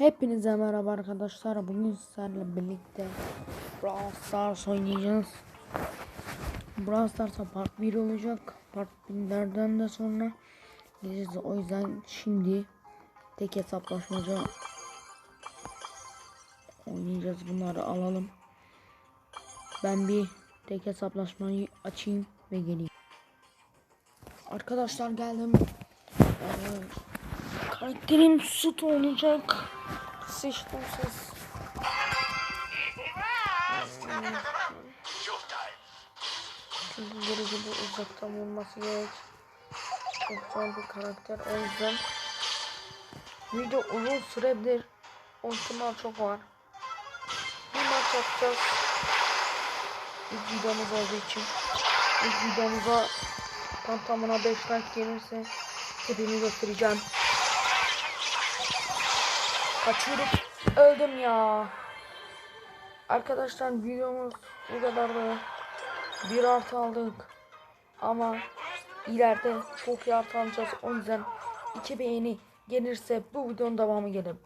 Hepinize merhaba arkadaşlar. Bugün sizlerle birlikte Brawl Stars oynayacağız. Brawl Stars'a part 1 olacak. Part 1'lerden de sonra gideceğiz. O yüzden şimdi tek hesaplaşmaca oynayacağız. Bunları alalım. Ben bir tek hesaplaşmayı açayım ve geleyim. Arkadaşlar geldim. Ee, Karakterim süt olacak. Sıçtım ses. Çünkü geri gibi uzaktan vurması gerek. Çok zor bir karakter o yüzden. Video uzun sürebilir. İhtimal çok var. Bir maç yapacağız. İlk videomuz olduğu için. İlk videomuza tam tamına 5 like gelirse tipimi göstereceğim. Kaçıyorum. Öldüm ya. Arkadaşlar videomuz bu kadardı. Bir artı aldık. Ama ileride çok iyi artı alacağız. O yüzden iki beğeni gelirse bu videonun devamı gelir.